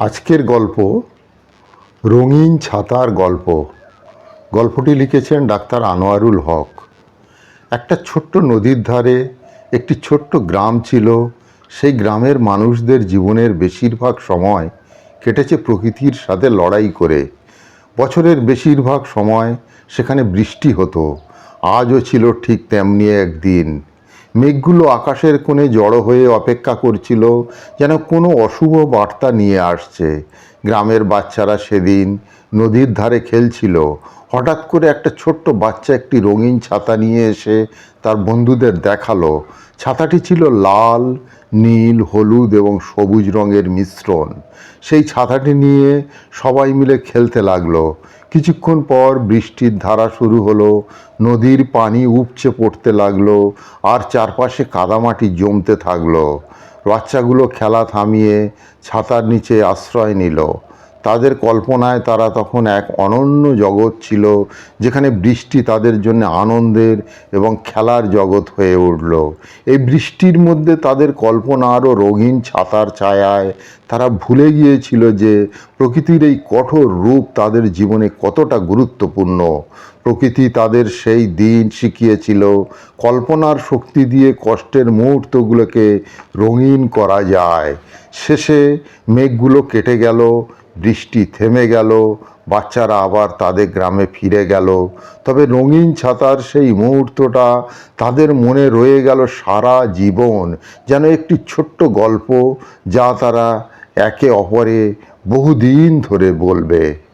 আজকের গল্প রঙিন ছাতার গল্প। গল্পটি লিখেছেন ডাক্তার আনোয়ারুল হক। একটা ছোট্ট নদীর ধারে একটি ছোট্ট গ্রাম ছিল। সেই গ্রামের মানুষদের জীবনের বেশিরভাগ সময় কেটেছে প্রকৃতির সাথে লড়াই করে। বছরের বেশিরভাগ সময় সেখানে বৃষ্টি হতো। আজও ছিল ঠিক তেমনি একদিন। মেঘগুলো আকাশের কোণে জড়ো হয়ে অপেক্ষা করছিল, যেন কোনো অশুভ বার্তা নিয়ে আসছে। গ্রামের বাচ্চারা সেদিন নদীর ধারে খেলছিল। হঠাৎ করে একটা ছোট্ট বাচ্চা একটি রঙিন ছাতা নিয়ে এসে তার বন্ধুদের দেখাল। ছাতাটি ছিল লাল, নীল, হলুদ এবং সবুজ রঙের মিশ্রণ। সেই ছাতাটি নিয়ে সবাই মিলে খেলতে লাগল। কিছুক্ষণ পর বৃষ্টির ধারা শুরু হলো, নদীর পানি উপচে পড়তে লাগল আর চারপাশে কাদামাটি জমতে থাকল। বাচ্চাগুলো খেলা থামিয়ে ছাতার নিচে আশ্রয় নিল। তাদের কল্পনায় তারা তখন এক অনন্য জগৎ ছিল, যেখানে বৃষ্টি তাদের জন্য আনন্দের এবং খেলার জগৎ হয়ে উঠল। এই বৃষ্টির মধ্যে তাদের কল্পনা আরও রঙিন ছাতার ছায়ায় তারা ভুলে গিয়েছিল যে প্রকৃতির এই কঠোর রূপ তাদের জীবনে কতটা গুরুত্বপূর্ণ। প্রকৃতি তাদের সেই দিন শিখিয়েছিল, কল্পনার শক্তি দিয়ে কষ্টের মুহূর্তগুলোকে রঙিন করা যায়। শেষে মেঘগুলো কেটে গেল বৃষ্টি থেমে গেল, বাচ্চারা আবার তাদের গ্রামে ফিরে গেল। তবে রঙিন ছাতার সেই মুহূর্তটা তাদের মনে রয়ে গেল সারা জীবন, যেন একটি ছোট্ট গল্প যা তারা একে অপরে বহুদিন ধরে বলবে।